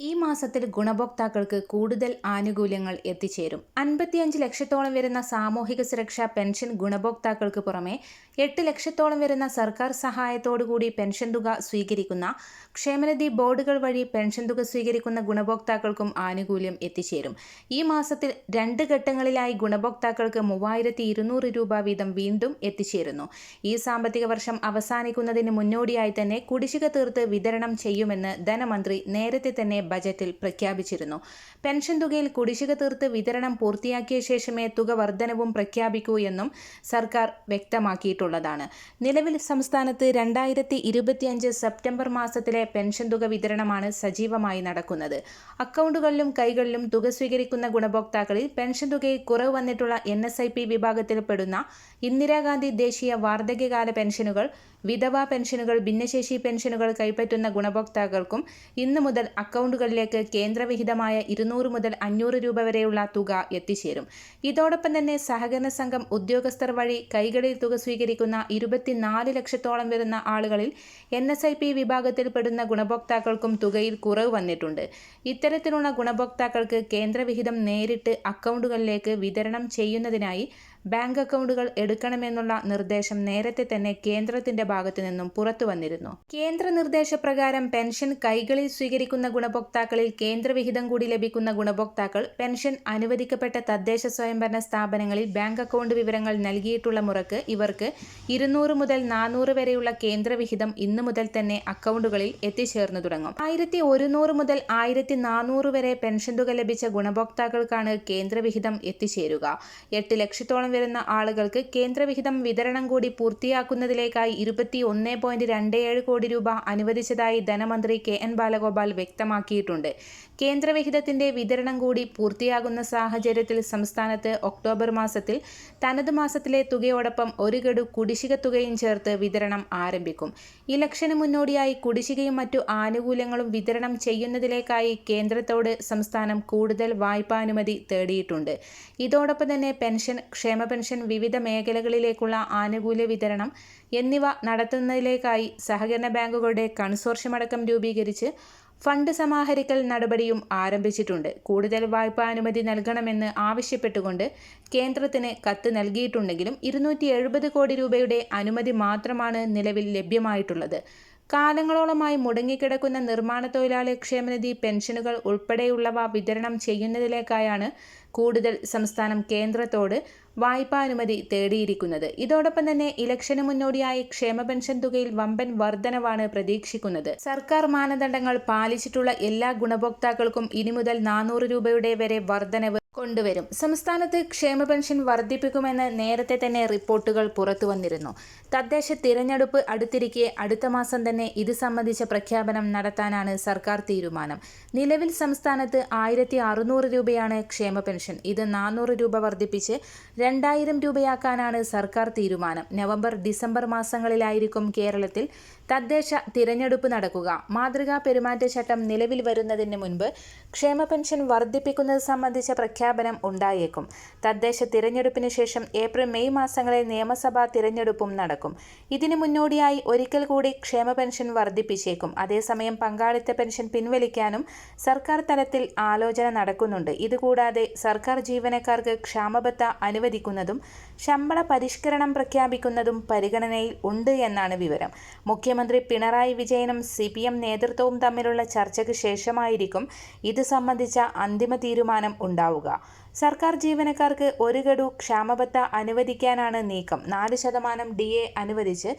ഈ മാസത്തിൽ ഗുണഭോക്താക്കൾക്ക് കൂടുതൽ ആനുകൂല്യങ്ങൾ എത്തിച്ചേരും. അൻപത്തിയഞ്ച് ലക്ഷത്തോളം വരുന്ന സാമൂഹിക സുരക്ഷാ പെൻഷൻ ഗുണഭോക്താക്കൾക്ക് പുറമെ എട്ട് ലക്ഷത്തോളം വരുന്ന സർക്കാർ സഹായത്തോടുകൂടി പെൻഷൻ തുക സ്വീകരിക്കുന്ന ക്ഷേമനിധി ബോർഡുകൾ വഴി പെൻഷൻ തുക സ്വീകരിക്കുന്ന ഗുണഭോക്താക്കൾക്കും ആനുകൂല്യം എത്തിച്ചേരും. ഈ മാസത്തിൽ രണ്ട് ഘട്ടങ്ങളിലായി ഗുണഭോക്താക്കൾക്ക് മൂവായിരത്തി ഇരുന്നൂറ് രൂപ വീതം വീണ്ടും എത്തിച്ചേരുന്നു. ഈ സാമ്പത്തിക വർഷം അവസാനിക്കുന്നതിന് മുന്നോടിയായി തന്നെ കുടിശ്ശിക തീർത്ത് വിതരണം ചെയ്യുമെന്ന് ധനമന്ത്രി നേരത്തെ തന്നെ ബജറ്റിൽ പ്രഖ്യാപിച്ചിരുന്നു. പെൻഷൻ തുകയിൽ കുടിശ്ശിക തീർത്ത് വിതരണം പൂർത്തിയാക്കിയ ശേഷമേ തുക വർധനവും പ്രഖ്യാപിക്കൂ എന്നും സർക്കാർ വ്യക്തമാക്കിയിട്ടുള്ളതാണ്. നിലവിൽ സംസ്ഥാനത്ത് രണ്ടായിരത്തി ഇരുപത്തിയഞ്ച് സെപ്റ്റംബർ മാസത്തിലെ പെൻഷൻ തുക വിതരണമാണ് സജീവമായി നടക്കുന്നത്. അക്കൗണ്ടുകളിലും കൈകളിലും തുക സ്വീകരിക്കുന്ന ഗുണഭോക്താക്കളിൽ പെൻഷൻ തുകയിൽ കുറവ് വന്നിട്ടുള്ള എൻ എസ് ഐ പി വിഭാഗത്തിൽപ്പെടുന്ന ഇന്ദിരാഗാന്ധി ദേശീയ വാർദ്ധക്യകാല പെൻഷനുകൾ വിധവാ പെൻഷനുകൾ ഭിന്നശേഷി പെൻഷനുകൾ കൈപ്പറ്റുന്ന ഗുണഭോക്താക്കൾക്കും ഇന്നു മുതൽ അക്കൗണ്ടുകളിലേക്ക് കേന്ദ്രവിഹിതമായ ഇരുന്നൂറ് മുതൽ അഞ്ഞൂറ് രൂപ വരെയുള്ള തുക എത്തിച്ചേരും. ഇതോടൊപ്പം തന്നെ സഹകരണ സംഘം ഉദ്യോഗസ്ഥർ വഴി കൈകളിൽ തുക സ്വീകരിക്കുന്ന ഇരുപത്തിനാല് ലക്ഷത്തോളം വരുന്ന ആളുകളിൽ എൻ എസ് ഐ പി വിഭാഗത്തിൽപ്പെടുന്ന ഗുണഭോക്താക്കൾക്കും തുകയിൽ കുറവ് വന്നിട്ടുണ്ട്. ഇത്തരത്തിലുള്ള ഗുണഭോക്താക്കൾക്ക് കേന്ദ്രവിഹിതം നേരിട്ട് അക്കൗണ്ടുകളിലേക്ക് വിതരണം ചെയ്യുന്നതിനായി ബാങ്ക് അക്കൗണ്ടുകൾ എടുക്കണമെന്നുള്ള നിർദ്ദേശം നേരത്തെ തന്നെ കേന്ദ്രത്തിന്റെ ഭാഗത്തു നിന്നും പുറത്തു വന്നിരുന്നു. കേന്ദ്ര നിർദ്ദേശപ്രകാരം പെൻഷൻ കൈകളിൽ സ്വീകരിക്കുന്ന ഗുണഭോക്താക്കളിൽ കേന്ദ്രവിഹിതം കൂടി ലഭിക്കുന്ന ഗുണഭോക്താക്കൾ പെൻഷൻ അനുവദിക്കപ്പെട്ട തദ്ദേശ സ്വയംഭരണ സ്ഥാപനങ്ങളിൽ ബാങ്ക് അക്കൗണ്ട് വിവരങ്ങൾ നൽകിയിട്ടുള്ള മുറക്ക് ഇവർക്ക് ഇരുന്നൂറ് മുതൽ നാനൂറ് വരെയുള്ള കേന്ദ്രവിഹിതം ഇന്നു മുതൽ തന്നെ അക്കൗണ്ടുകളിൽ എത്തിച്ചേർന്നു തുടങ്ങും. ആയിരത്തി ഒരുന്നൂറ് മുതൽ ആയിരത്തി നാനൂറ് വരെ പെൻഷൻ തുക ലഭിച്ച ഗുണഭോക്താക്കൾക്കാണ് കേന്ദ്രവിഹിതം എത്തിച്ചേരുക. എട്ട് ലക്ഷത്തോളം വരുന്ന ആളുകൾക്ക് കേന്ദ്രവിഹിതം വിതരണം കൂടി പൂർത്തിയാക്കുന്നതിലേക്കായി ഇരുപത്തി ഒന്ന് പോയിന്റ് രണ്ട് ഏഴ് കോടി രൂപ അനുവദിച്ചതായി ധനമന്ത്രി കെ എൻ ബാലഗോപാൽ വ്യക്തമാക്കിയിട്ടുണ്ട്. കേന്ദ്രവിഹിതത്തിന്റെ വിതരണം കൂടി പൂർത്തിയാകുന്ന സാഹചര്യത്തിൽ സംസ്ഥാനത്ത് ഒക്ടോബർ മാസത്തിൽ തനത് മാസത്തിലെ തുകയോടൊപ്പം ഒരു ഗഡു കുടിശ്ശിക തുകയും ചേർത്ത് വിതരണം ആരംഭിക്കും. ഇലക്ഷന് മുന്നോടിയായി കുടിശ്ശികയും മറ്റു ആനുകൂല്യങ്ങളും വിതരണം ചെയ്യുന്നതിലേക്കായി കേന്ദ്രത്തോട് സംസ്ഥാനം കൂടുതൽ വായ്പാനുമതി തേടിയിട്ടുണ്ട്. ഇതോടൊപ്പം തന്നെ പെൻഷൻ ക്ഷേമ പെൻഷൻ വിവിധ മേഖലകളിലേക്കുള്ള ആനുകൂല്യ വിതരണം എന്നിവ നടത്തുന്നതിലേക്കായി സഹകരണ ബാങ്കുകളുടെ കൺസോർഷ്യമടക്കം രൂപീകരിച്ച് ഫണ്ട് സമാഹരിക്കൽ നടപടിയും ആരംഭിച്ചിട്ടുണ്ട്. കൂടുതൽ വായ്പാനുമതി നൽകണമെന്ന് ആവശ്യപ്പെട്ടുകൊണ്ട് കേന്ദ്രത്തിന് കത്ത് നൽകിയിട്ടുണ്ടെങ്കിലും ഇരുന്നൂറ്റി കോടി രൂപയുടെ അനുമതി മാത്രമാണ് നിലവിൽ ലഭ്യമായിട്ടുള്ളത്. കാലങ്ങളോളമായി മുടങ്ങിക്കിടക്കുന്ന നിർമ്മാണ തൊഴിലാളി ക്ഷേമനിധി പെൻഷനുകൾ ഉൾപ്പെടെയുള്ളവ വിതരണം ചെയ്യുന്നതിലേക്കായാണ് കൂടുതൽ സംസ്ഥാനം കേന്ദ്രത്തോട് വായ്പാനുമതി തേടിയിരിക്കുന്നത്. ഇതോടൊപ്പം തന്നെ ഇലക്ഷന് മുന്നോടിയായി ക്ഷേമ പെൻഷൻ തുകയിൽ വമ്പൻ വർധനവാണ് പ്രതീക്ഷിക്കുന്നത്. സർക്കാർ മാനദണ്ഡങ്ങൾ പാലിച്ചിട്ടുള്ള എല്ലാ ഗുണഭോക്താക്കൾക്കും ഇനി മുതൽ നാനൂറ് രൂപയുടെ വരെ വർധനവ് കൊണ്ടുവരും. സംസ്ഥാനത്ത് ക്ഷേമ പെൻഷൻ വർദ്ധിപ്പിക്കുമെന്ന് നേരത്തെ തന്നെ റിപ്പോർട്ടുകൾ പുറത്തു വന്നിരുന്നു. തദ്ദേശ തിരഞ്ഞെടുപ്പ് അടുത്തിരിക്കെ അടുത്ത മാസം തന്നെ ഇത് സംബന്ധിച്ച പ്രഖ്യാപനം നടത്താനാണ് സർക്കാർ തീരുമാനം. നിലവിൽ സംസ്ഥാനത്ത് ആയിരത്തി അറുന്നൂറ് രൂപയാണ് ക്ഷേമ പെൻഷൻ. ഇത് നാനൂറ് രൂപ വർദ്ധിപ്പിച്ച് രണ്ടായിരം രൂപയാക്കാനാണ് സർക്കാർ തീരുമാനം. നവംബർ ഡിസംബർ മാസങ്ങളിലായിരിക്കും കേരളത്തിൽ തദ്ദേശ തിരഞ്ഞെടുപ്പ് നടക്കുക. മാതൃകാ പെരുമാറ്റച്ചട്ടം നിലവിൽ വരുന്നതിന് മുൻപ് ക്ഷേമ പെൻഷൻ വർദ്ധിപ്പിക്കുന്നത് സംബന്ധിച്ച പ്രഖ്യാപനം ഉണ്ടായേക്കും. തദ്ദേശ തിരഞ്ഞെടുപ്പിന് ശേഷം ഏപ്രിൽ മെയ് മാസങ്ങളിൽ നിയമസഭാ തിരഞ്ഞെടുപ്പും നടക്കും. ഇതിനു മുന്നോടിയായി ഒരിക്കൽ കൂടി ക്ഷേമ പെൻഷൻ വർദ്ധിപ്പിച്ചേക്കും. അതേസമയം പങ്കാളിത്ത പെൻഷൻ പിൻവലിക്കാനും സർക്കാർ തലത്തിൽ ആലോചന നടക്കുന്നുണ്ട്. ഇതുകൂടാതെ സർക്കാർ ജീവനക്കാർക്ക് ക്ഷാമബത്ത അനുവദിക്കുന്നതും ശമ്പള പരിഷ്കരണം പ്രഖ്യാപിക്കുന്നതും പരിഗണനയിൽ ഉണ്ട് എന്നാണ് വിവരം. മുഖ്യമന്ത്രി പിണറായി വിജയനും സി പി എം നേതൃത്വവും തമ്മിലുള്ള ചർച്ചയ്ക്ക് ശേഷമായിരിക്കും ഇത് സംബന്ധിച്ച അന്തിമ തീരുമാനം ഉണ്ടാവുക. സർക്കാർ ജീവനക്കാർക്ക് ഒരു ഗഡു ക്ഷാമബത്ത അനുവദിക്കാനാണ് നീക്കം. നാല് ശതമാനം ഡി അനുവദിച്ച്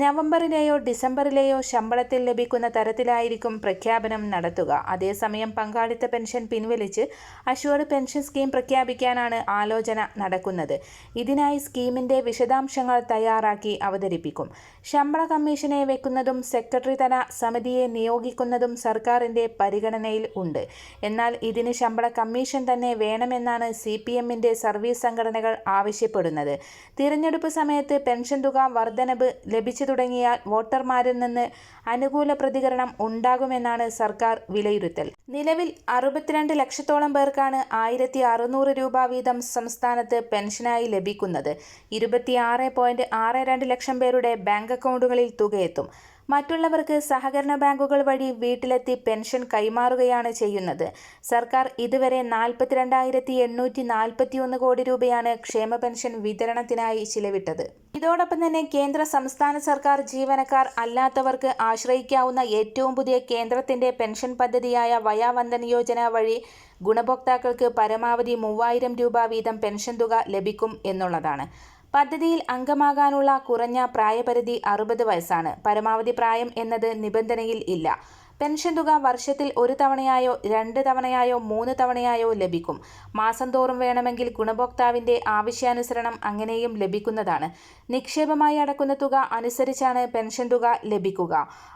നവംബറിലെയോ ഡിസംബറിലെയോ ശമ്പളത്തിൽ ലഭിക്കുന്ന തരത്തിലായിരിക്കും പ്രഖ്യാപനം നടത്തുക. അതേസമയം പങ്കാളിത്ത പെൻഷൻ പിൻവലിച്ച് അഷ്വർഡ് പെൻഷൻ സ്കീം പ്രഖ്യാപിക്കാനാണ് ആലോചന നടക്കുന്നത്. ഇതിനായി സ്കീമിന്റെ വിശദാംശങ്ങൾ തയ്യാറാക്കി അവതരിപ്പിക്കും. ശമ്പള കമ്മീഷനെ വെക്കുന്നതും സെക്രട്ടറി തല സമിതിയെ നിയോഗിക്കുന്നതും സർക്കാരിന്റെ പരിഗണനയിൽ ഉണ്ട്. എന്നാൽ ഇതിന് ശമ്പള കമ്മീഷൻ തന്നെ വേണമെന്നാണ് സി പി എമ്മിന്റെ സർവീസ് സംഘടനകൾ ആവശ്യപ്പെടുന്നത്. തിരഞ്ഞെടുപ്പ് സമയത്ത് പെൻഷൻ തുക വർധനവ് ലഭിച്ചു തുടങ്ങിയാൽ വോട്ടർമാരിൽ നിന്ന് അനുകൂല പ്രതികരണം ഉണ്ടാകുമെന്നാണ് സർക്കാർ വിലയിരുത്തൽ. നിലവിൽ അറുപത്തിരണ്ട് ലക്ഷത്തോളം പേർക്കാണ് ആയിരത്തി അറുന്നൂറ് രൂപ വീതം സംസ്ഥാനത്ത് പെൻഷനായി ലഭിക്കുന്നത്. ഇരുപത്തിയാറ് പോയിന്റ് ആറ് രണ്ട് ലക്ഷം പേരുടെ ബാങ്ക് അക്കൗണ്ടുകളിൽ തുകയെത്തും. മറ്റുള്ളവർക്ക് സഹകരണ ബാങ്കുകൾ വഴി വീട്ടിലെത്തി പെൻഷൻ കൈമാറുകയാണ് ചെയ്യുന്നത്. സർക്കാർ ഇതുവരെ നാൽപ്പത്തിരണ്ടായിരത്തി എണ്ണൂറ്റി നാൽപ്പത്തിയൊന്ന് കോടി രൂപയാണ് ക്ഷേമ പെൻഷൻ വിതരണത്തിനായി ചിലവിട്ടത്. ഇതോടൊപ്പം തന്നെ കേന്ദ്ര സംസ്ഥാന സർക്കാർ ജീവനക്കാർ അല്ലാത്തവർക്ക് ആശ്രയിക്കാവുന്ന ഏറ്റവും പുതിയ കേന്ദ്രത്തിന്റെ പെൻഷൻ പദ്ധതിയായ വയാവന്ദൻ യോജന വഴി ഗുണഭോക്താക്കൾക്ക് പരമാവധി മൂവായിരം രൂപ വീതം പെൻഷൻ തുക ലഭിക്കും എന്നുള്ളതാണ്. പദ്ധതിയിൽ അംഗമാകാനുള്ള കുറഞ്ഞ പ്രായപരിധി അറുപത് വയസ്സാണ്. പരമാവധി പ്രായം എന്നത് നിബന്ധനയിൽ ഇല്ല. പെൻഷൻ തുക വർഷത്തിൽ ഒരു തവണയായോ രണ്ട് തവണയായോ മൂന്ന് തവണയായോ ലഭിക്കും. മാസം തോറും വേണമെങ്കിൽ ഗുണഭോക്താവിന്റെ ആവശ്യാനുസരണം അങ്ങനെയും ലഭിക്കുന്നതാണ്. നിക്ഷേപമായി അടക്കുന്ന തുക അനുസരിച്ചാണ് പെൻഷൻ തുക ലഭിക്കുക.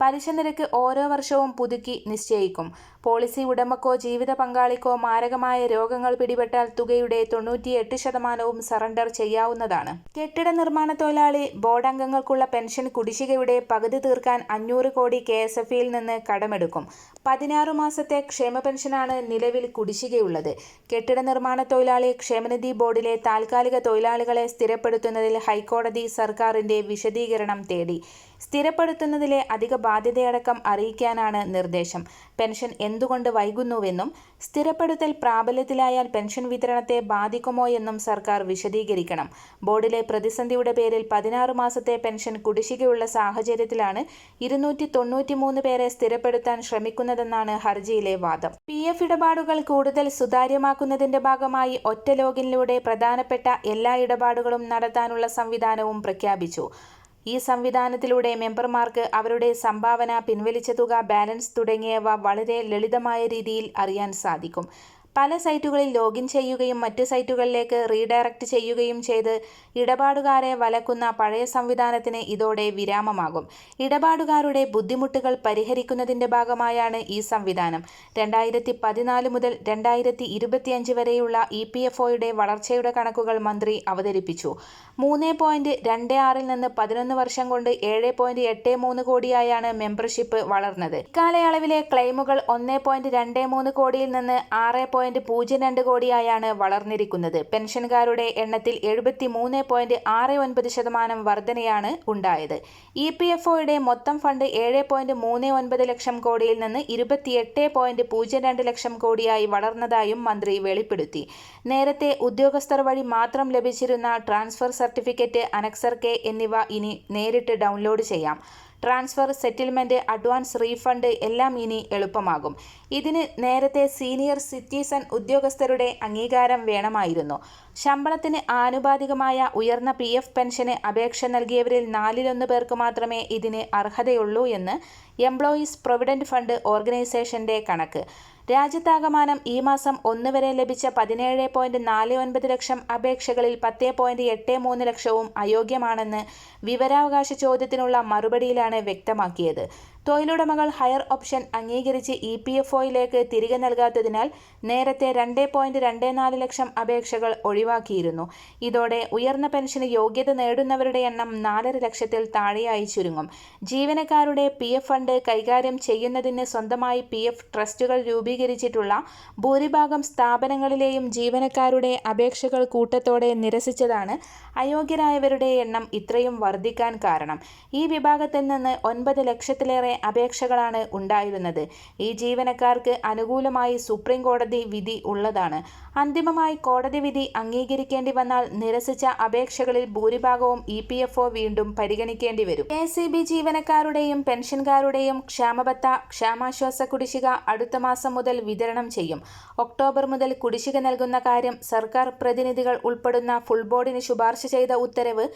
പലിശ നിരക്ക് ഓരോ വർഷവും പുതുക്കി നിശ്ചയിക്കും. പോളിസി ഉടമക്കോ ജീവിത പങ്കാളിക്കോ മാരകമായ രോഗങ്ങൾ പിടിപെട്ടാൽ തുകയുടെ തൊണ്ണൂറ്റിയെട്ട് ശതമാനവും സറണ്ടർ ചെയ്യാവുന്നതാണ്. കെട്ടിട നിർമ്മാണ തൊഴിലാളി ബോർഡ് അംഗങ്ങൾക്കുള്ള പെൻഷൻ കുടിശ്ശികയുടെ പകുതി തീർക്കാൻ അഞ്ഞൂറ് കോടി കെ എസ് എഫ് ഇയിൽ നിന്ന് കടമെടുക്കും. പതിനാറ് മാസത്തെ ക്ഷേമ പെൻഷനാണ് നിലവിൽ കുടിശ്ശികയുള്ളത്. കെട്ടിട നിർമ്മാണ തൊഴിലാളി ക്ഷേമനിധി ബോർഡിലെ താൽക്കാലിക തൊഴിലാളികളെ സ്ഥിരപ്പെടുത്തുന്നതിൽ ഹൈക്കോടതി സർക്കാരിന്റെ വിശദീകരണം തേടി. സ്ഥിരപ്പെടുത്തുന്നതിലെ അധിക ബാധ്യതയടക്കം അറിയിക്കാനാണ് നിർദ്ദേശം. പെൻഷൻ എന്തുകൊണ്ട് വൈകുന്നുവെന്നും സ്ഥിരപ്പെടുത്തൽ പ്രാബല്യത്തിലായാൽ പെൻഷൻ വിതരണത്തെ ബാധിക്കുമോ എന്നും സർക്കാർ വിശദീകരിക്കണം. ബോർഡിലെ പ്രതിസന്ധിയുടെ പേരിൽ പതിനാറ് മാസത്തെ പെൻഷൻ കുടിശ്ശികയുള്ള സാഹചര്യത്തിലാണ് ഇരുന്നൂറ്റി തൊണ്ണൂറ്റിമൂന്ന് പേരെ സ്ഥിരപ്പെടുത്താൻ ശ്രമിക്കുന്നതെന്നാണ് ഹർജിയിലെ വാദം. പി എഫ് ഇടപാടുകൾ കൂടുതൽ സുതാര്യമാക്കുന്നതിന്റെ ഭാഗമായി ഒറ്റ ലോഗിനിലൂടെ പ്രധാനപ്പെട്ട എല്ലാ ഇടപാടുകളും നടത്താനുള്ള സംവിധാനവും പ്രഖ്യാപിച്ചു. ഈ സംവിധാനത്തിലൂടെ മെമ്പർമാർക്ക് അവരുടെ സംഭാവന പിൻവലിച്ച തുക ബാലൻസ് തുടങ്ങിയവ വളരെ ലളിതമായ രീതിയിൽ അറിയാൻ സാധിക്കും. പല സൈറ്റുകളിൽ ലോഗിൻ ചെയ്യുകയും മറ്റ് സൈറ്റുകളിലേക്ക് റീഡയറക്റ്റ് ചെയ്യുകയും ചെയ്ത് ഇടപാടുകാരെ വലക്കുന്ന പഴയ സംവിധാനത്തിന് ഇതോടെ വിരാമമാകും. ഇടപാടുകാരുടെ ബുദ്ധിമുട്ടുകൾ പരിഹരിക്കുന്നതിന്റെ ഭാഗമായാണ് ഈ സംവിധാനം. രണ്ടായിരത്തി പതിനാല് മുതൽ രണ്ടായിരത്തി ഇരുപത്തിയഞ്ച് വരെയുള്ള ഇ പി എഫ് ഒയുടെ വളർച്ചയുടെ കണക്കുകൾ മന്ത്രി അവതരിപ്പിച്ചു. മൂന്ന് പോയിന്റ് രണ്ട് ആറിൽ നിന്ന് പതിനൊന്ന് വർഷം കൊണ്ട് ഏഴ് പോയിന്റ് എട്ട് മൂന്ന് കോടിയായാണ് മെമ്പർഷിപ്പ് വളർന്നത്. ഇക്കാലയളവിലെ ക്ലെയിമുകൾ ഒന്ന് പോയിന്റ് രണ്ട് മൂന്ന് കോടിയിൽ നിന്ന് ആറ് പോയിന്റ് പൂജ്യം രണ്ട് കോടിയായാണ് വളർന്നിരിക്കുന്നത്. പെൻഷൻകാരുടെ എണ്ണത്തിൽ എഴുപത്തി മൂന്ന് പോയിന്റ് ആറ് ഒൻപത് ശതമാനം വർധനയാണ് ഉണ്ടായത്. ഇ പി എഫ് ഒയുടെ മൊത്തം ഫണ്ട് ഏഴ് പോയിന്റ് മൂന്ന് ഒൻപത് ലക്ഷം കോടിയിൽ നിന്ന് ഇരുപത്തിയെട്ട് പോയിന്റ് പൂജ്യം രണ്ട് ലക്ഷം കോടിയായി വളർന്നതായും മന്ത്രി വെളിപ്പെടുത്തി. നേരത്തെ ഉദ്യോഗസ്ഥർ വഴി മാത്രം ലഭിച്ചിരുന്ന ട്രാൻസ്ഫർ സർട്ടിഫിക്കറ്റ് അനക്സർ കെ എന്നിവ ഇനി നേരിട്ട് ഡൗൺലോഡ് ചെയ്യാം. ട്രാൻസ്ഫർ സെറ്റിൽമെന്റ് അഡ്വാൻസ് റീഫണ്ട് എല്ലാം ഇനി എളുപ്പമാകും. ഇതിന് നേരത്തെ സീനിയർ സിറ്റിസൺ ഉദ്യോഗസ്ഥരുടെ അംഗീകാരം വേണമായിരുന്നു. ശമ്പളത്തിന് ആനുപാതികമായ ഉയർന്ന പി എഫ് പെൻഷന് അപേക്ഷ നൽകിയവരിൽ നാലിലൊന്ന് പേർക്ക് മാത്രമേ ഇതിന് അർഹതയുള്ളൂ എന്ന് എംപ്ലോയീസ് പ്രൊവിഡന്റ് ഫണ്ട് ഓർഗനൈസേഷന്റെ കണക്ക്. രാജ്യത്താകമാനം ഈ മാസം ഒന്ന് വരെ ലഭിച്ച പതിനേഴ് പോയിന്റ് നാല് ഒൻപത് ലക്ഷം അപേക്ഷകളിൽ പത്ത് പോയിന്റ് എട്ട് മൂന്ന് ലക്ഷവും അയോഗ്യമാണെന്ന് വിവരാവകാശ ചോദ്യത്തിനുള്ള മറുപടിയിലാണ് വ്യക്തമാക്കിയത്. തൊഴിലുടമകൾ ഹയർ ഓപ്ഷൻ അംഗീകരിച്ച് ഇ പി എഫ് ഒയിലേക്ക് തിരികെ നൽകാത്തതിനാൽ നേരത്തെ രണ്ട് പോയിന്റ് രണ്ട് നാല് ലക്ഷം അപേക്ഷകൾ ഒഴിവാക്കിയിരുന്നു. ഇതോടെ ഉയർന്ന പെൻഷന് യോഗ്യത നേടുന്നവരുടെ എണ്ണം നാലര ലക്ഷത്തിൽ താഴെയായി ചുരുങ്ങും. ജീവനക്കാരുടെ പി എഫ് ഫണ്ട് കൈകാര്യം ചെയ്യുന്നതിന് സ്വന്തമായി പി എഫ് ട്രസ്റ്റുകൾ രൂപീകരിച്ചിട്ടുള്ള ഭൂരിഭാഗം സ്ഥാപനങ്ങളിലെയും ജീവനക്കാരുടെ അപേക്ഷകൾ കൂട്ടത്തോടെ നിരസിച്ചതാണ് അയോഗ്യരായവരുടെ എണ്ണം ഇത്രയും വർദ്ധിക്കാൻ കാരണം. ഈ വിഭാഗത്തിൽ നിന്ന് ഒൻപത് ലക്ഷത്തിലേറെ അപേക്ഷകളാണ് ഉണ്ടായിരുന്നത്. ഈ ജീവനക്കാർക്ക് അനുകൂലമായി സുപ്രീം കോടതി വിധി ഉള്ളതാണ്. അന്തിമമായി കോടതി വിധി അംഗീകരിക്കേണ്ടി വന്നാൽ നിരസിച്ച അപേക്ഷകളിൽ ഭൂരിഭാഗവും ഇ പി എഫ് ഒ വീണ്ടും പരിഗണിക്കേണ്ടി വരും. കെ സി ബി ജീവനക്കാരുടെയും പെൻഷൻകാരുടെയും ക്ഷാമബത്ത ക്ഷാമാശ്വാസ കുടിശ്ശിക അടുത്ത മാസം മുതൽ വിതരണം ചെയ്യും. ഒക്ടോബർ മുതൽ കുടിശ്ശിക നൽകുന്ന കാര്യം സർക്കാർ പ്രതിനിധികൾ ഉൾപ്പെടുന്ന ഫുൾ ബോർഡിന് ശുപാർശ ചെയ്ത ഉത്തരവ്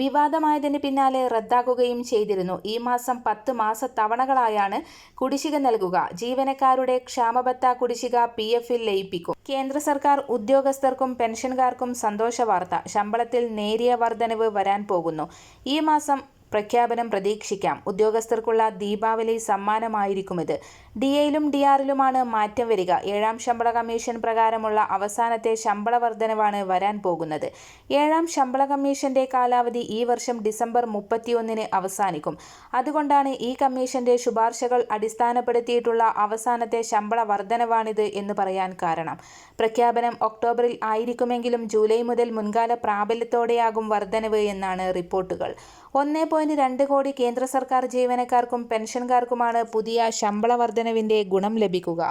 വിവാദമായതിന് പിന്നാലെ റദ്ദാക്കുകയും ചെയ്തിരുന്നു. ഈ മാസം പത്ത് മാസ തവണകളായാണ് കുടിശ്ശിക നൽകുക. ജീവനക്കാരുടെ ക്ഷാമബത്ത കുടിശ്ശിക പി എഫിൽ ലയിപ്പിക്കും. കേന്ദ്ര സർക്കാർ ഉദ്യോഗസ്ഥർക്കും പെൻഷൻകാർക്കും സന്തോഷ വാർത്ത ശമ്പളത്തിൽ നേരിയ വർധനവ് വരാൻ പോകുന്നു. ഈ മാസം പ്രഖ്യാപനം പ്രതീക്ഷിക്കാം. ഉദ്യോഗസ്ഥർക്കുള്ള ദീപാവലി സമ്മാനമായിരിക്കും ഇത്. ഡി എയിലും ഡി ആറിലുമാണ് മാറ്റം വരിക. ഏഴാം ശമ്പള കമ്മീഷൻ പ്രകാരമുള്ള അവസാനത്തെ ശമ്പള വർധനവാണ് വരാൻ പോകുന്നത്. ഏഴാം ശമ്പള കമ്മീഷന്റെ കാലാവധി ഈ വർഷം ഡിസംബർ മുപ്പത്തിയൊന്നിന് അവസാനിക്കും. അതുകൊണ്ടാണ് ഈ കമ്മീഷന്റെ ശുപാർശകൾ അടിസ്ഥാനപ്പെടുത്തിയിട്ടുള്ള അവസാനത്തെ ശമ്പള വർധനവാണിത് എന്ന് പറയാൻ കാരണം. പ്രഖ്യാപനം ഒക്ടോബറിൽ ആയിരിക്കുമെങ്കിലും ജൂലൈ മുതൽ മുൻകാല പ്രാബല്യത്തോടെയാകും വർധനവ് എന്നാണ് റിപ്പോർട്ടുകൾ. ഒന്നേ പോയിന്റ് രണ്ട് കോടി കേന്ദ്ര സർക്കാർ ജീവനക്കാർക്കും പെൻഷൻകാർക്കുമാണ് പുതിയ ശമ്പള വർധനവിന്റെ ഗുണം ലഭിക്കുക.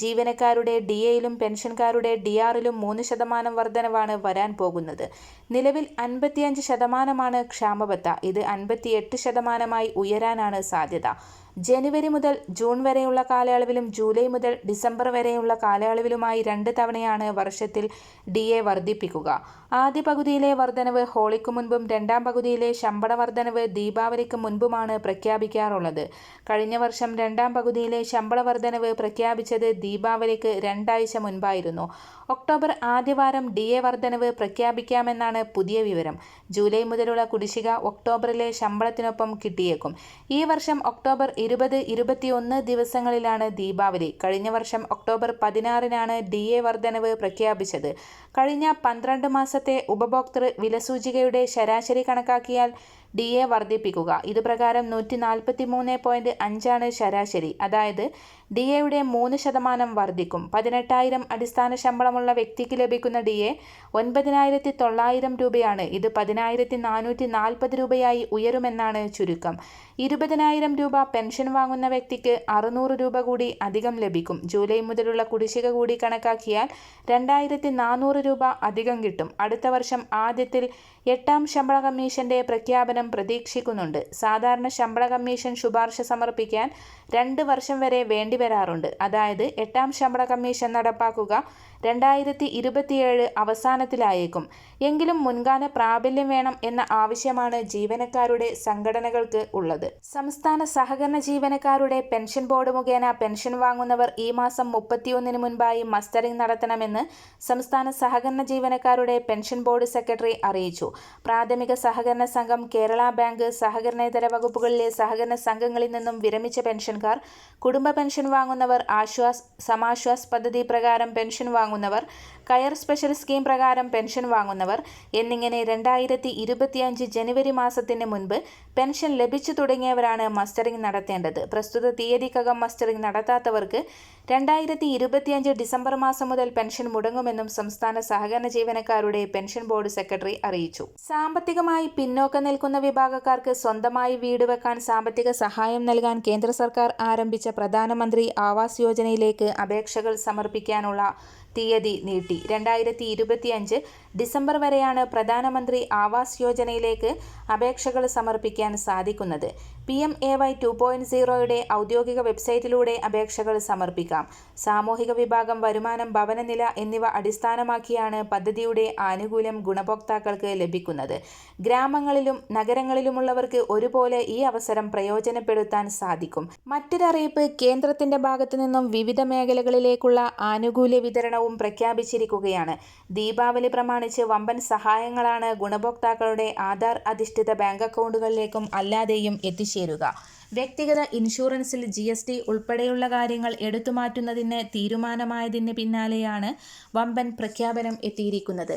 ജീവനക്കാരുടെ ഡി എയിലും പെൻഷൻകാരുടെ ഡി ആറിലും മൂന്ന് ശതമാനം വർധനവാണ് വരാൻ പോകുന്നത്. നിലവിൽ അൻപത്തിയഞ്ച് ശതമാനമാണ് ക്ഷാമബത്ത. ഇത് അൻപത്തിയെട്ട് ശതമാനമായി ഉയരാനാണ് സാധ്യത. ജനുവരി മുതൽ ജൂൺ വരെയുള്ള കാലയളവിലും ജൂലൈ മുതൽ ഡിസംബർ വരെയുള്ള കാലയളവിലുമായി രണ്ട് തവണയാണ് വർഷത്തിൽ ഡി എ വർദ്ധിപ്പിക്കുക. ആദ്യ പകുതിയിലെ വർധനവ് ഹോളിക്കു മുൻപും രണ്ടാം പകുതിയിലെ ശമ്പള വർധനവ് ദീപാവലിക്ക് മുൻപുമാണ് പ്രഖ്യാപിക്കാറുള്ളത്. കഴിഞ്ഞ വർഷം രണ്ടാം പകുതിയിലെ ശമ്പള വർധനവ് പ്രഖ്യാപിച്ചത് ദീപാവലിക്ക് രണ്ടാഴ്ച മുൻപായിരുന്നു. ഒക്ടോബർ ആദ്യവാരം ഡി എ വർധനവ് പ്രഖ്യാപിക്കാമെന്നാണ് പുതിയ വിവരം. ജൂലൈ മുതലുള്ള കുടിശ്ശിക ഒക്ടോബറിലെ ശമ്പളത്തിനൊപ്പം കിട്ടിയേക്കും. ഈ വർഷം ഒക്ടോബർ ഇരുപത് ഇരുപത്തിയൊന്ന് ദിവസങ്ങളിലാണ് ദീപാവലി. കഴിഞ്ഞ വർഷം ഒക്ടോബർ പതിനാറിനാണ് ഡി എ വർധനവ് പ്രഖ്യാപിച്ചത്. കഴിഞ്ഞ പന്ത്രണ്ട് മാസത്തെ ഉപഭോക്തൃ വിലസൂചികയുടെ ശരാശരി കണക്കാക്കിയാൽ ഡി എ വർദ്ധിപ്പിക്കുക. ഇതുപ്രകാരം നൂറ്റി നാൽപ്പത്തി മൂന്ന് പോയിന്റ് അഞ്ചാണ് ശരാശരി. അതായത് ഡി എയുടെ മൂന്ന് ശതമാനം വർദ്ധിക്കും. പതിനെട്ടായിരം അടിസ്ഥാന ശമ്പളമുള്ള വ്യക്തിക്ക് ലഭിക്കുന്ന ഡി എ ഒൻപതിനായിരത്തി തൊള്ളായിരം രൂപയാണ്. ഇത് പതിനായിരത്തി നാനൂറ്റി നാൽപ്പത് രൂപയായി ഉയരുമെന്നാണ് ചുരുക്കം. ഇരുപതിനായിരം രൂപ പെൻഷൻ വാങ്ങുന്ന വ്യക്തിക്ക് അറുന്നൂറ് രൂപ കൂടി അധികം ലഭിക്കും. ജൂലൈ മുതലുള്ള കുടിശ്ശിക കൂടി കണക്കാക്കിയാൽ രണ്ടായിരത്തി നാനൂറ് രൂപ അധികം കിട്ടും. അടുത്ത വർഷം ആദ്യത്തിൽ എട്ടാം ശമ്പള കമ്മീഷന്റെ പ്രഖ്യാപനം പ്രതീക്ഷിക്കുന്നുണ്ട്. സാധാരണ ശമ്പള കമ്മീഷൻ ശുപാർശ സമർപ്പിക്കാൻ രണ്ട് വർഷം വരെ വേണ്ടിവരാറുണ്ട്. അതായത് എട്ടാം ശമ്പള കമ്മീഷൻ നടപ്പാക്കുക രണ്ടായിരത്തി ഇരുപത്തിയേഴ് അവസാനത്തിലായേക്കും. എങ്കിലും മുൻകാല പ്രാബല്യം വേണം എന്ന ആവശ്യമാണ് ജീവനക്കാരുടെ സംഘടനകൾക്ക് ഉള്ളത്. സംസ്ഥാന സഹകരണ ജീവനക്കാരുടെ പെൻഷൻ ബോർഡ് മുഖേന പെൻഷൻ വാങ്ങുന്നവർ ഈ മാസം മുപ്പത്തിയൊന്നിന് മുൻപായി മസ്റ്ററിംഗ് നടത്തണമെന്ന് സംസ്ഥാന സഹകരണ ജീവനക്കാരുടെ പെൻഷൻ ബോർഡ് സെക്രട്ടറി അറിയിച്ചു. പ്രാഥമിക സഹകരണ സംഘം കേരള ബാങ്ക് സഹകരണേതര വകുപ്പുകളിലെ സഹകരണ സംഘങ്ങളിൽ നിന്നും വിരമിച്ച പെൻഷൻകാർ കുടുംബ പെൻഷൻ വാങ്ങുന്നവർ ആശ്വാസ് സമാശ്വാസ് പദ്ധതി പ്രകാരം പെൻഷൻ വാങ്ങുന്നവർ കയർ സ്പെഷ്യൽ സ്കീം പ്രകാരം പെൻഷൻ വാങ്ങുന്നവർ എന്നിങ്ങനെ രണ്ടായിരത്തി ഇരുപത്തിയഞ്ച് ജനുവരി മാസത്തിന് മുൻപ് പെൻഷൻ ലഭിച്ചു തുടങ്ങിയവരാണ് മസ്റ്ററിംഗ് നടത്തേണ്ടത്. പ്രസ്തുത തീയതിക്കകം മസ്റ്ററിംഗ് നടത്താത്തവർക്ക് രണ്ടായിരത്തി ഇരുപത്തിയഞ്ച് ഡിസംബർ മാസം മുതൽ പെൻഷൻ മുടങ്ങുമെന്നും സംസ്ഥാന സഹകരണ ജീവനക്കാരുടെ പെൻഷൻ ബോർഡ് സെക്രട്ടറി അറിയിച്ചു. സാമ്പത്തികമായി പിന്നോക്കം നിൽക്കുന്ന വിഭാഗക്കാർക്ക് സ്വന്തമായി വീട് വെക്കാൻ സാമ്പത്തിക സഹായം നൽകാൻ കേന്ദ്ര സർക്കാർ ആരംഭിച്ച പ്രധാനമന്ത്രി ആവാസ് യോജനയിലേക്ക് അപേക്ഷകൾ സമർപ്പിക്കാനുള്ള തീയതി നീട്ടി. രണ്ടായിരത്തി ഇരുപത്തിയഞ്ച് ഡിസംബർ വരെയാണ് പ്രധാനമന്ത്രി ആവാസ് യോജനയിലേക്ക് അപേക്ഷകൾ സമർപ്പിക്കാൻ സാധിക്കുന്നത്. P M A Y two point സീറോയുടെ ഔദ്യോഗിക വെബ്സൈറ്റിലൂടെ അപേക്ഷകൾ സമർപ്പിക്കാം. സാമൂഹിക വിഭാഗം വരുമാനം ഭവനനില എന്നിവ അടിസ്ഥാനമാക്കിയാണ് പദ്ധതിയുടെ ആനുകൂല്യം ഗുണഭോക്താക്കൾക്ക് ലഭിക്കുന്നത്. ഗ്രാമങ്ങളിലും നഗരങ്ങളിലുമുള്ളവർക്ക് ഒരുപോലെ ഈ അവസരം പ്രയോജനപ്പെടുത്താൻ സാധിക്കും. മറ്റൊരറിയിപ്പ് കേന്ദ്രത്തിന്റെ ഭാഗത്തു നിന്നും വിവിധ മേഖലകളിലേക്കുള്ള ആനുകൂല്യ വിതരണവും പ്രഖ്യാപിച്ചിരിക്കുകയാണ്. ദീപാവലി പ്രമാണിച്ച് വമ്പൻ സഹായങ്ങളാണ് ഗുണഭോക്താക്കളുടെ ആധാർ അധിഷ്ഠിത ബാങ്ക് അക്കൗണ്ടുകളിലേക്കും അല്ലാതെയും എത്തിച്ചേരുക. വ്യക്തിഗത ഇൻഷുറൻസിൽ ജി എസ് ടി ഉൾപ്പെടെയുള്ള കാര്യങ്ങൾ എടുത്തുമാറ്റുന്നതിന് തീരുമാനമായതിന് പിന്നാലെയാണ് വമ്പൻ പ്രഖ്യാപനം എത്തിയിരിക്കുന്നത്.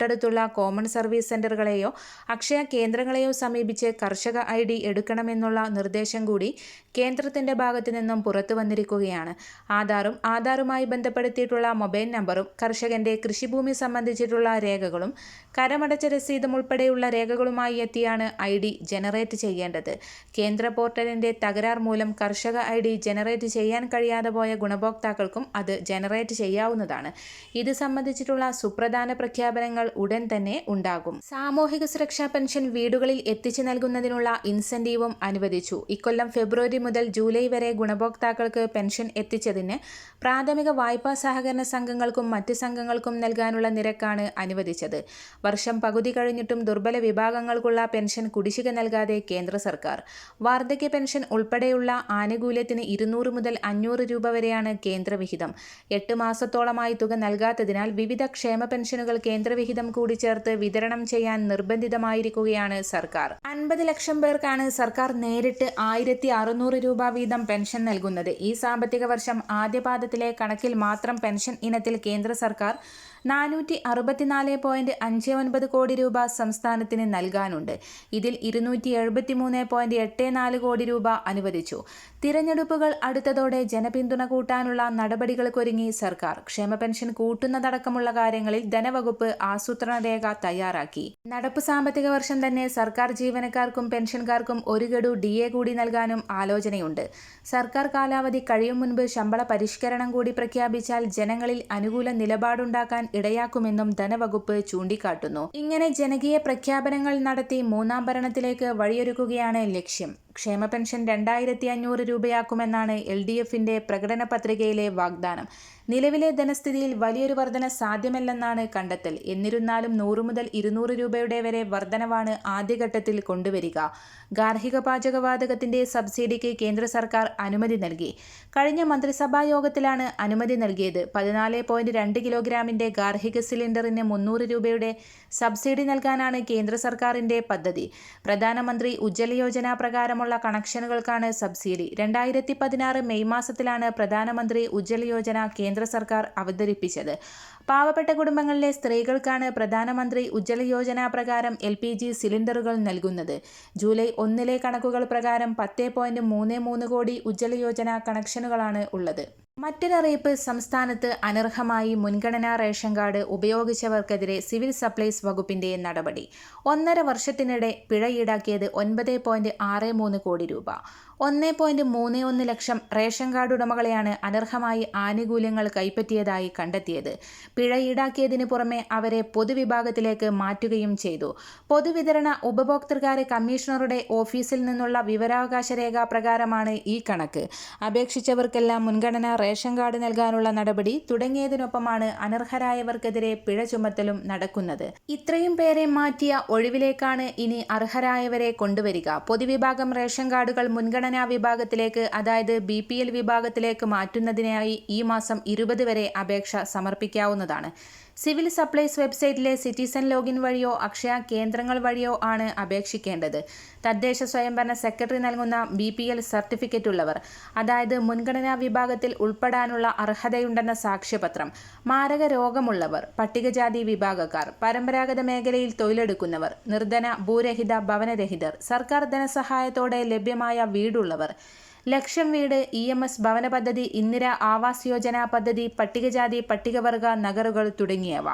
തൊട്ടടുത്തുള്ള കോമൺ സർവീസ് സെന്ററുകളെയോ അക്ഷയ കേന്ദ്രങ്ങളെയോ സമീപിച്ച് കർഷക ഐ ഡി എടുക്കണമെന്നുള്ള നിർദ്ദേശം കൂടി കേന്ദ്രത്തിന്റെ ഭാഗത്തു നിന്നും പുറത്തു വന്നിരിക്കുകയാണ്. ആധാറും ആധാറുമായി ബന്ധപ്പെടുത്തിയിട്ടുള്ള മൊബൈൽ നമ്പറും കർഷകന്റെ കൃഷിഭൂമി സംബന്ധിച്ചിട്ടുള്ള രേഖകളും കരമടച്ച രസീതും ഉൾപ്പെടെയുള്ള രേഖകളുമായി എത്തിയാണ് ഐ ഡി ജനറേറ്റ് ചെയ്യേണ്ടത്. കേന്ദ്ര പോർട്ടലിന്റെ തകരാർ മൂലം കർഷക ഐ ഡി ജനറേറ്റ് ചെയ്യാൻ കഴിയാതെ പോയ ഗുണഭോക്താക്കൾക്കും അത് ജനറേറ്റ് ചെയ്യാവുന്നതാണ്. ഇത് സംബന്ധിച്ചിട്ടുള്ള സുപ്രധാന പ്രഖ്യാപനങ്ങൾ ഉടൻ തന്നെ ഉണ്ടാകും. സാമൂഹിക സുരക്ഷാ പെൻഷൻ വീടുകളിൽ എത്തിച്ചു നൽകുന്നതിനുള്ള ഇൻസെന്റീവും അനുവദിച്ചു. ഇക്കൊല്ലം ഫെബ്രുവരി മുതൽ ജൂലൈ വരെ ഗുണഭോക്താക്കൾക്ക് പെൻഷൻ എത്തിച്ചതിന് പ്രാഥമിക വായ്പാ സഹകരണ സംഘങ്ങൾക്കും മറ്റ് സംഘങ്ങൾക്കും നൽകാനുള്ള നിരക്കാണ് അനുവദിച്ചത്. വർഷം പകുതി കഴിഞ്ഞിട്ടും ദുർബല വിഭാഗങ്ങൾക്കുള്ള പെൻഷൻ കുടിശ്ശിക നൽകാതെ കേന്ദ്ര സർക്കാർ. വാർദ്ധക്യ പെൻഷൻ ഉൾപ്പെടെയുള്ള ആനുകൂല്യത്തിന് ഇരുന്നൂറ് മുതൽ അഞ്ഞൂറ് രൂപ വരെയാണ് കേന്ദ്രവിഹിതം. എട്ട് മാസത്തോളമായി തുക നൽകാത്തതിനാൽ വിവിധ ക്ഷേമ പെൻഷനുകൾ കേന്ദ്രവിഹിതം കൂടി ചേർത്ത് വിതരണം ചെയ്യാൻ നിർബന്ധിതമായിരിക്കുകയാണ് സർക്കാർ. അൻപത് ലക്ഷം പേർക്കാണ് സർക്കാർ നേരിട്ട് ആയിരത്തി അറുന്നൂറ് രൂപ വീതം പെൻഷൻ നൽകുന്നത്. ഈ സാമ്പത്തിക വർഷം ആദ്യപാദത്തിലെ കണക്കിൽ മാത്രം പെൻഷൻ ഇനത്തിൽ കേന്ദ്ര സർക്കാർ നാനൂറ്റി അറുപത്തിനാല് പോയിന്റ് അഞ്ച് ഒൻപത് കോടി രൂപ സംസ്ഥാനത്തിന് നൽകാനുണ്ട്. ഇതിൽ ഇരുന്നൂറ്റി എഴുപത്തി മൂന്ന് പോയിന്റ് എട്ട് നാല് കോടി രൂപ അനുവദിച്ചു. തിരഞ്ഞെടുപ്പുകൾ അടുത്തതോടെ ജനപിന്തുണ കൂട്ടാനുള്ള നടപടികൾക്കൊരുങ്ങി സർക്കാർ. ക്ഷേമ പെൻഷൻ കൂട്ടുന്നതടക്കമുള്ള കാര്യങ്ങളിൽ ധനവകുപ്പ് ആസൂത്രണ രേഖ തയ്യാറാക്കി. നടപ്പ് സാമ്പത്തിക വർഷം തന്നെ സർക്കാർ ജീവനക്കാർക്കും പെൻഷൻകാർക്കും ഒരു ഗഡു ഡി എ കൂടി നൽകാനും ആലോചനയുണ്ട്. സർക്കാർ കാലാവധി കഴിയും മുൻപ് ശമ്പള പരിഷ്കരണം കൂടി പ്രഖ്യാപിച്ചാൽ ജനങ്ങളിൽ അനുകൂല നിലപാടുണ്ടാക്കാൻ ഇടയാക്കുമെന്നും ധനവകുപ്പ് ചൂണ്ടിക്കാട്ടുന്നു. ഇങ്ങനെ ജനകീയ പ്രഖ്യാപനങ്ങൾ നടത്തി മൂന്നാം ഭരണത്തിലേക്ക് വഴിയൊരുക്കുകയാണ് ലക്ഷ്യം. ക്ഷേമ പെൻഷൻ രണ്ടായിരത്തി അഞ്ഞൂറ് രൂപയാക്കുമെന്നാണ് എൽ ഡി എഫിന്റെ പ്രകടന പത്രികയിലെ വാഗ്ദാനം. നിലവിലെ ധനസ്ഥിതിയിൽ വലിയൊരു വർധന സാധ്യമല്ലെന്നാണ് കണ്ടെത്തൽ. എന്നിരുന്നാലും നൂറ് മുതൽ ഇരുന്നൂറ് രൂപയുടെ വരെ വർധനവാണ് ആദ്യഘട്ടത്തിൽ കൊണ്ടുവരിക. ഗാർഹിക പാചകവാതകത്തിന്റെ സബ്സിഡിക്ക് കേന്ദ്ര സർക്കാർ അനുമതി നൽകി. കഴിഞ്ഞ മന്ത്രിസഭാ യോഗത്തിലാണ് അനുമതി നൽകിയത്. പതിനാല് പോയിന്റ് രണ്ട് കിലോഗ്രാമിന്റെ ഗാർഹിക സിലിണ്ടറിന് മുന്നൂറ് രൂപയുടെ സബ്സിഡി നൽകാനാണ് കേന്ദ്ര സർക്കാരിന്റെ പദ്ധതി. പ്രധാനമന്ത്രി ഉജ്ജ്വല യോജന പ്രകാരമുള്ള കണക്ഷനുകൾക്കാണ് സബ്സിഡി. രണ്ടായിരത്തി പതിനാറ് മെയ് മാസത്തിലാണ് പ്രധാനമന്ത്രി ഉജ്ജ്വല യോജന കേന്ദ്ര സർക്കാർ അവതരിപ്പിച്ചത്. പാവപ്പെട്ട കുടുംബങ്ങളിലെ സ്ത്രീകൾക്കാണ് പ്രധാനമന്ത്രി ഉജ്ജ്വല യോജന പ്രകാരം എൽ പി ജി സിലിണ്ടറുകൾ നൽകുന്നത്. ജൂലൈ ഒന്നിലെ കണക്കുകൾ പ്രകാരം പത്ത് പോയിന്റ് മൂന്ന് മൂന്ന് കോടി ഉജ്ജ്വല യോജന കണക്ഷനുകളാണ് ഉള്ളത്. മറ്റൊരറിയിപ്പ് സംസ്ഥാനത്ത് അനർഹമായി മുൻഗണനാ റേഷൻ കാർഡ് ഉപയോഗിച്ചവർക്കെതിരെ സിവിൽ സപ്ലൈസ് വകുപ്പിന്റെ നടപടി. ഒന്നര വർഷത്തിനിടെ പിഴ ഈടാക്കിയത് ഒൻപത് പോയിന്റ് ആറ് മൂന്ന് കോടി രൂപ. ഒന്ന് പോയിന്റ് മൂന്ന് ഒന്ന് ലക്ഷം റേഷൻ കാർഡ് ഉടമകളെയാണ് അനർഹമായി ആനുകൂല്യങ്ങൾ കൈപ്പറ്റിയതായി കണ്ടെത്തിയത്. പിഴ ഈടാക്കിയതിനു പുറമെ അവരെ പൊതുവിഭാഗത്തിലേക്ക് മാറ്റുകയും ചെയ്തു. പൊതുവിതരണ ഉപഭോക്തൃകാര്യ കമ്മീഷണറുടെ ഓഫീസിൽ നിന്നുള്ള വിവരാവകാശ രേഖ പ്രകാരമാണ് ഈ കണക്ക്. അപേക്ഷിച്ചവർക്കെല്ലാം മുൻഗണന റേഷൻ കാർഡ് നൽകാനുള്ള നടപടി തുടങ്ങിയതിനൊപ്പമാണ് അനർഹരായവർക്കെതിരെ പിഴ ചുമത്തലും നടക്കുന്നത്. ഇത്രയും പേരെ മാറ്റിയ ഒഴിവിലേക്കാണ് ഇനി അർഹരായവരെ കൊണ്ടുവരിക. പൊതുവിഭാഗം റേഷൻ കാർഡുകൾ മുൻഗണനാ വിഭാഗത്തിലേക്ക് അതായത് ബി വിഭാഗത്തിലേക്ക് മാറ്റുന്നതിനായി ഈ മാസം ഇരുപത് വരെ അപേക്ഷ സമർപ്പിക്കാവുന്നതാണ് സിവിൽ സപ്ലൈസ് വെബ്സൈറ്റിലെ സിറ്റിസൺ ലോഗിൻ വഴിയോ അക്ഷയ കേന്ദ്രങ്ങൾ വഴിയോ ആണ് അപേക്ഷിക്കേണ്ടത്. തദ്ദേശ സ്വയംഭരണ സെക്രട്ടറി നൽകുന്ന ബി പി എൽ സർട്ടിഫിക്കറ്റ് ഉള്ളവർ അതായത് മുൻഗണനാ വിഭാഗത്തിൽ ഉൾപ്പെടാനുള്ള അർഹതയുണ്ടെന്ന സാക്ഷ്യപത്രം മാരക രോഗമുള്ളവർ പട്ടികജാതി വിഭാഗക്കാർ പരമ്പരാഗത മേഖലയിൽ തൊഴിലെടുക്കുന്നവർ നിർധന ഭൂരഹിത ഭവനരഹിതർ സർക്കാർ ധനസഹായത്തോടെ ലഭ്യമായ വീടുള്ളവർ ലക്ഷം വീട് ഇ എം എസ് ഭവന പദ്ധതി ഇന്ദിര ആവാസ് യോജന പദ്ധതി പട്ടികജാതി പട്ടികവർഗ നഗറുകൾ തുടങ്ങിയവ.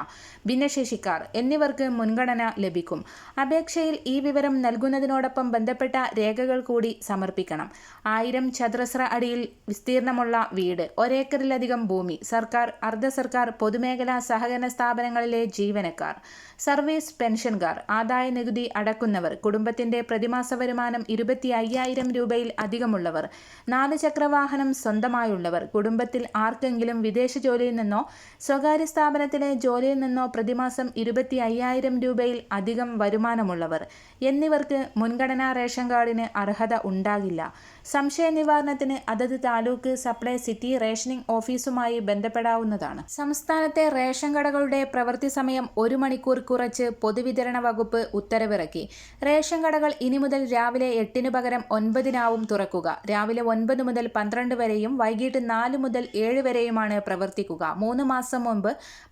ഭിന്നശേഷിക്കാർ എന്നിവർക്ക് മുൻഗണന ലഭിക്കും. അപേക്ഷയിൽ ഈ വിവരം നൽകുന്നതിനോടൊപ്പം ബന്ധപ്പെട്ട രേഖകൾ കൂടി സമർപ്പിക്കണം. ആയിരം ചതുരശ്ര അടിയിൽ വിസ്തീർണമുള്ള വീട് ഒരേക്കറിലധികം ഭൂമി സർക്കാർ അർദ്ധ സർക്കാർ പൊതുമേഖലാ സഹകരണ സ്ഥാപനങ്ങളിലെ ജീവനക്കാർ. സർവീസ് പെൻഷൻകാർ ആദായ നികുതി അടക്കുന്നവർ കുടുംബത്തിന്റെ പ്രതിമാസ വരുമാനം ഇരുപത്തി അയ്യായിരം രൂപയിൽ അധികമുള്ളവർ നാല് ചക്രവാഹനം സ്വന്തമായുള്ളവർ കുടുംബത്തിൽ ആർക്കെങ്കിലും വിദേശ ജോലിയിൽ നിന്നോ സ്വകാര്യ സ്ഥാപനത്തിലെ ജോലിയിൽ നിന്നോ പ്രതിമാസം ഇരുപത്തി അയ്യായിരം രൂപയിൽ അധികം വരുമാനമുള്ളവർ എന്നിവർക്ക് മുൻഗണനാ റേഷൻ കാർഡിന് അർഹത ഉണ്ടാകില്ല. സംശയ നിവാരണത്തിന് അതത് താലൂക്ക് സപ്ലൈ സിറ്റി റേഷനിംഗ് ഓഫീസുമായി ബന്ധപ്പെടാവുന്നതാണ്. സംസ്ഥാനത്തെ റേഷൻ കടകളുടെ പ്രവൃത്തി സമയം ഒരു മണിക്കൂർ കുറച്ച് പൊതുവിതരണ വകുപ്പ് ഉത്തരവിറക്കി. റേഷൻ കടകൾ ഇനി മുതൽ രാവിലെ എട്ടിന് പകരം ഒൻപതിനാവും തുറക്കുക. രാവിലെ ഒൻപത് മുതൽ പന്ത്രണ്ട് വരെയും വൈകിട്ട് നാല് മുതൽ ഏഴ് വരെയുമാണ് പ്രവർത്തിക്കുക. മൂന്ന് മാസം മുമ്പ്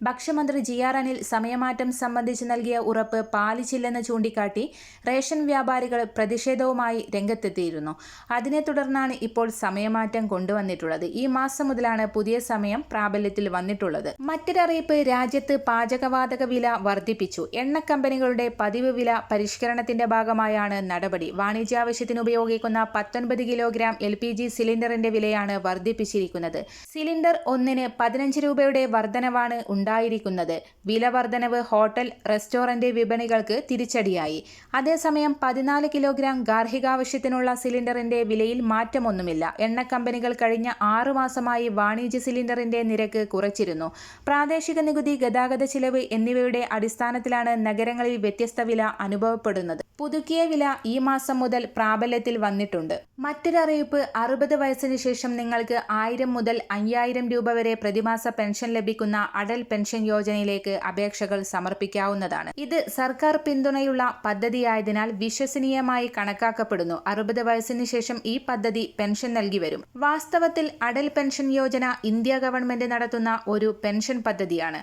ഭക്ഷ്യമന്ത്രി ജി ആർ അനിൽ സമയമാറ്റം സംബന്ധിച്ച് നൽകിയ ഉറപ്പ് പാലിച്ചില്ലെന്ന് ചൂണ്ടിക്കാട്ടി റേഷൻ വ്യാപാരികൾ പ്രതിഷേധവുമായി രംഗത്തെത്തിയിരുന്നു. അതിനെ തുടർന്നാണ് ഇപ്പോൾ സമയമാറ്റം കൊണ്ടുവന്നിട്ടുള്ളത്. ഈ മാസം മുതലാണ് പുതിയ സമയം പ്രാബല്യത്തിൽ വന്നിട്ടുള്ളത്. മറ്റൊരറിയിപ്പ് രാജ്യത്ത് പാചകവാതക വില വർദ്ധിപ്പിച്ചു. എണ്ണ കമ്പനികളുടെ പതിവ് വില പരിഷ്കരണത്തിന്റെ ഭാഗമായാണ് നടപടി. വാണിജ്യാവശ്യത്തിന് ഉപയോഗിക്കുന്ന പത്തൊൻപത് കിലോഗ്രാം എൽ പി ജി സിലിണ്ടറിന്റെ വിലയാണ് വർദ്ധിപ്പിച്ചിരിക്കുന്നത്. സിലിണ്ടർ ഒന്നിന് പതിനഞ്ച് രൂപയുടെ വർധനവാണ് ഉണ്ടായിരിക്കുന്നത്. വില വർധനവ് ഹോട്ടൽ റെസ്റ്റോറന്റ് വിപണികൾക്ക് തിരിച്ചടിയായി. അതേസമയം പതിനാല് കിലോഗ്രാം ഗാർഹികാവശ്യത്തിനുള്ള സിലിണ്ടറിന്റെ വിലയിൽ മാറ്റമൊന്നുമില്ല. എണ്ണ കമ്പനികൾ കഴിഞ്ഞ ആറു മാസമായി വാണിജ്യ സിലിണ്ടറിന്റെ നിരക്ക് കുറച്ചിരുന്നു. പ്രാദേശിക നികുതി ഗതാഗത ചിലവ് എന്നിവയുടെ അടിസ്ഥാനത്തിലാണ് നഗരങ്ങളിൽ വ്യത്യസ്ത വില അനുഭവപ്പെടുന്നത്. പുതുക്കിയ വില ഈ മാസം മുതൽ പ്രാബല്യത്തിൽ വന്നിട്ടുണ്ട്. മറ്റൊരറിയിപ്പ് അറുപത് വയസ്സിന് ശേഷം നിങ്ങൾക്ക് ആയിരം മുതൽ അയ്യായിരം രൂപ വരെ പ്രതിമാസ പെൻഷൻ ലഭിക്കുന്ന അടൽ പെൻഷൻ യോജനയിലേക്ക് അപേക്ഷകൾ സമർപ്പിക്കാവുന്നതാണ്. ഇത് സർക്കാർ പിന്തുണയുള്ള പദ്ധതിയായതിനാൽ വിശ്വസനീയമായി കണക്കാക്കപ്പെടുന്നു. അറുപത് വയസ്സിന് ശേഷം ഈ പദ്ധതി പെൻഷൻ നൽകി വരും. വാസ്തവത്തിൽ Atal pension Yojana India government നടത്തുന്ന ഒരു പെൻഷൻ പദ്ധതിയാണ്.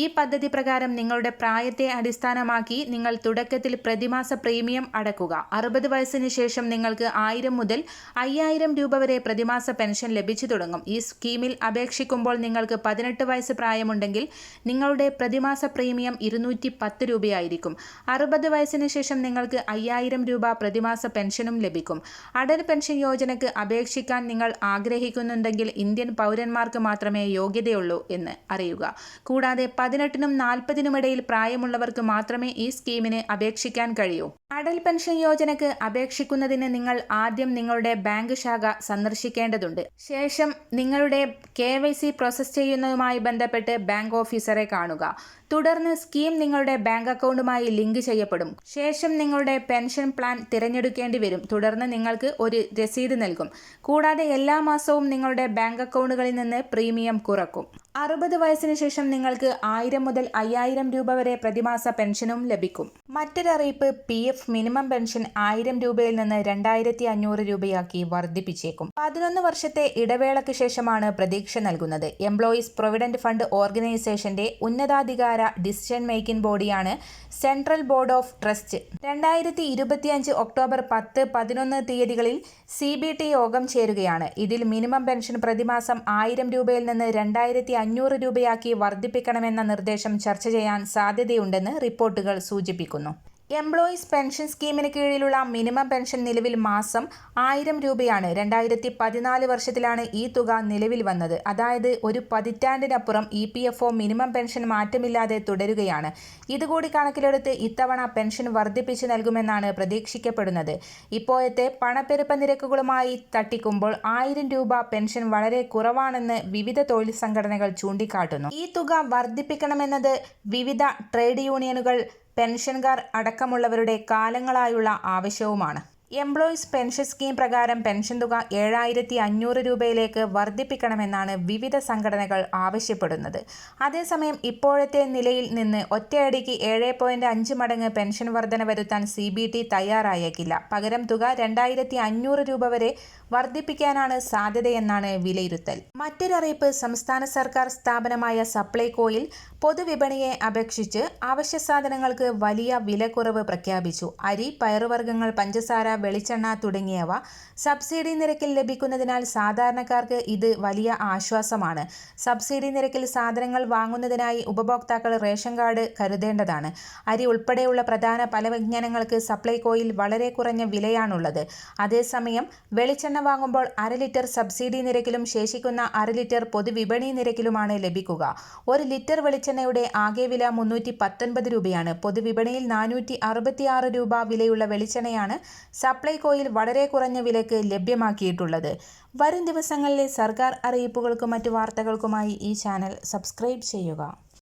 ഈ പദ്ധതി പ്രകാരം നിങ്ങളുടെ പ്രായത്തെ അടിസ്ഥാനമാക്കി നിങ്ങൾ തുടക്കത്തിൽ പ്രതിമാസ പ്രീമിയം അടക്കുക. അറുപത് വയസ്സിന് ശേഷം നിങ്ങൾക്ക് ആയിരം മുതൽ അയ്യായിരം രൂപ വരെ പ്രതിമാസ പെൻഷൻ ലഭിച്ചു തുടങ്ങും. ഈ സ്കീമിൽ അപേക്ഷിക്കുമ്പോൾ നിങ്ങൾക്ക് പതിനെട്ട് വയസ്സ് പ്രായമുണ്ടെങ്കിൽ നിങ്ങളുടെ പ്രതിമാസ പ്രീമിയം ഇരുന്നൂറ്റി പത്ത് രൂപയായിരിക്കും. അറുപത് വയസ്സിന് ശേഷം നിങ്ങൾക്ക് അയ്യായിരം രൂപ പ്രതിമാസ പെൻഷനും ലഭിക്കും. അടൽ പെൻഷൻ യോജനയ്ക്ക് അപേക്ഷിക്കാൻ നിങ്ങൾ ആഗ്രഹിക്കുന്നുണ്ടെങ്കിൽ ഇന്ത്യൻ പൗരന്മാർക്ക് മാത്രമേ യോഗ്യതയുള്ളൂ എന്ന് അറിയുക. കൂടാതെ പതിനെട്ടിനും നാൽപ്പതിനുമിടയിൽ പ്രായമുള്ളവർക്ക് മാത്രമേ ഈ സ്കീമിന് അപേക്ഷിക്കാൻ കഴിയൂ. അടൽ പെൻഷൻ യോജനയ്ക്ക് അപേക്ഷിക്കുന്നതിന് നിങ്ങൾ ആദ്യം നിങ്ങളുടെ ബാങ്ക് ശാഖ സന്ദർശിക്കേണ്ടതുണ്ട്. ശേഷം നിങ്ങളുടെ കെ വൈ സി പ്രോസസ് ചെയ്യുന്നതുമായി ബന്ധപ്പെട്ട് ബാങ്ക് ഓഫീസറെ കാണുക. തുടർന്ന് സ്കീം നിങ്ങളുടെ ബാങ്ക് അക്കൗണ്ടുമായി ലിങ്ക് ചെയ്യപ്പെടും. ശേഷം നിങ്ങളുടെ പെൻഷൻ പ്ലാൻ തിരഞ്ഞെടുക്കേണ്ടി വരും. തുടർന്ന് നിങ്ങൾക്ക് ഒരു രസീത് നൽകും. കൂടാതെ എല്ലാ മാസവും നിങ്ങളുടെ ബാങ്ക് അക്കൗണ്ടുകളിൽ നിന്ന് പ്രീമിയം കുറക്കും. അറുപത് വയസ്സിന് ശേഷം നിങ്ങൾക്ക് ആയിരം മുതൽ അയ്യായിരം രൂപ വരെ പ്രതിമാസ പെൻഷനും ലഭിക്കും. മറ്റൊരറിയിപ്പ് പി എഫ് മിനിമം പെൻഷൻ ആയിരം രൂപയിൽ നിന്ന് രണ്ടായിരത്തി അഞ്ഞൂറ് രൂപയാക്കി വർദ്ധിപ്പിച്ചേക്കും. പതിനൊന്ന് വർഷത്തെ ഇടവേളയ്ക്ക് ശേഷമാണ് പ്രതീക്ഷ നൽകുന്നത്. എംപ്ലോയീസ് പ്രൊവിഡന്റ് ഫണ്ട് ഓർഗനൈസേഷന്റെ ഉന്നതാധികാര ഡിസിഷൻ മേക്കിംഗ് ബോഡിയാണ് സെൻട്രൽ ബോർഡ് ഓഫ് ട്രസ്റ്റ് രണ്ടായിരത്തി ഇരുപത്തിയഞ്ച് ഒക്ടോബർ പത്ത് പതിനൊന്ന് തീയതികളിൽ സി ബി ടി യോഗം ചേരുകയാണ്. ഇതിൽ മിനിമം പെൻഷൻ പ്രതിമാസം ആയിരം രൂപയിൽ നിന്ന് രണ്ടായിരത്തി അഞ്ഞൂറ് രൂപയാക്കി വർദ്ധിപ്പിക്കണമെന്ന നിർദ്ദേശം ചർച്ച ചെയ്യാൻ സാധ്യതയുണ്ടെന്ന് റിപ്പോർട്ടുകൾ സൂചിപ്പിക്കുന്നു എംപ്ലോയീസ് പെൻഷൻ സ്കീമിന് കീഴിലുള്ള മിനിമം പെൻഷൻ നിലവിൽ മാസം ആയിരം രൂപയാണ്. രണ്ടായിരത്തി പതിനാല് വർഷത്തിലാണ് ഈ തുക നിലവിൽ വന്നത്. അതായത് ഒരു പതിറ്റാണ്ടിനപ്പുറം E P F O minimum pension മാറ്റമില്ലാതെ തുടരുകയാണ്. ഇതുകൂടി കണക്കിലെടുത്ത് ഇത്തവണ പെൻഷൻ വർദ്ധിപ്പിച്ചു നൽകുമെന്നാണ് പ്രതീക്ഷിക്കപ്പെടുന്നത്. ഇപ്പോഴത്തെ പണപ്പെരുപ്പ നിരക്കുകളുമായി തട്ടിക്കുമ്പോൾ ആയിരം രൂപ പെൻഷൻ വളരെ കുറവാണെന്ന് വിവിധ തൊഴിൽ സംഘടനകൾ ചൂണ്ടിക്കാട്ടുന്നു. ഈ തുക വർദ്ധിപ്പിക്കണമെന്നത് വിവിധ ട്രേഡ് യൂണിയനുകൾ പെൻഷൻകാർ അടക്കമുള്ളവരുടെ കാലങ്ങളായുള്ള ആവശ്യവുമാണ് എംപ്ലോയീസ് പെൻഷൻ സ്കീം പ്രകാരം പെൻഷൻ തുക ഏഴായിരത്തി അഞ്ഞൂറ് രൂപയിലേക്ക് വർദ്ധിപ്പിക്കണമെന്നാണ് വിവിധ സംഘടനകൾ ആവശ്യപ്പെടുന്നത്. അതേസമയം ഇപ്പോഴത്തെ നിലയിൽ നിന്ന് ഒറ്റയടിക്ക് ഏഴ് പോയിന്റ് അഞ്ച് മടങ്ങ് പെൻഷൻ വർധന വരുത്താൻ സി ബി ടി തയ്യാറായേക്കില്ല. പകരം തുക രണ്ടായിരത്തി അഞ്ഞൂറ് രൂപ വരെ വർദ്ധിപ്പിക്കാനാണ് സാധ്യതയെന്നാണ് വിലയിരുത്തൽ. മറ്റൊരറിയിപ്പ് സംസ്ഥാന സർക്കാർ സ്ഥാപനമായ സപ്ലൈകോയിൽ പൊതുവിപണിയെ അപേക്ഷിച്ച് അവശ്യ സാധനങ്ങൾക്ക് വലിയ വിലക്കുറവ് പ്രഖ്യാപിച്ചു. അരി പയറുവർഗങ്ങൾ പഞ്ചസാര വെളിച്ചെണ്ണ തുടങ്ങിയവ സബ്സിഡി നിരക്കിൽ ലഭിക്കുന്നതിനാൽ സാധാരണക്കാർക്ക് ഇത് വലിയ ആശ്വാസമാണ്. സബ്സിഡി നിരക്കിൽ സാധനങ്ങൾ വാങ്ങുന്നതിനായി ഉപഭോക്താക്കൾ റേഷൻ കാർഡ് കരുതേണ്ടതാണ്. അരി ഉൾപ്പെടെയുള്ള പ്രധാന പല പലവ്യഞ്ജനങ്ങൾക്ക് സപ്ലൈകോയിൽ വളരെ കുറഞ്ഞ വിലയാണുള്ളത്. അതേസമയം വെളിച്ചെണ്ണ വാങ്ങുമ്പോൾ അര ലിറ്റർ സബ്സിഡി നിരക്കിലും ശേഷിക്കുന്ന അര ലിറ്റർ പൊതുവിപണി നിരക്കിലുമാണ് ലഭിക്കുക. ഒരു ലിറ്റർ വെളിച്ചെണ്ണയുടെ ആകെ വില മുന്നൂറ്റി പത്തൊൻപത് രൂപയാണ്. പൊതുവിപണിയിൽ നാനൂറ്റി അറുപത്തിയാറ് രൂപ വിലയുള്ള വെളിച്ചെണ്ണയാണ് സപ്ലൈകോയിൽ വളരെ കുറഞ്ഞ വിലക്ക് ലഭ്യമാക്കിയിട്ടുള്ളത്. വരും ദിവസങ്ങളിലെ സർക്കാർ അറിയിപ്പുകൾക്കും മറ്റു വാർത്തകൾക്കുമായി ഈ ചാനൽ സബ്സ്ക്രൈബ് ചെയ്യുക.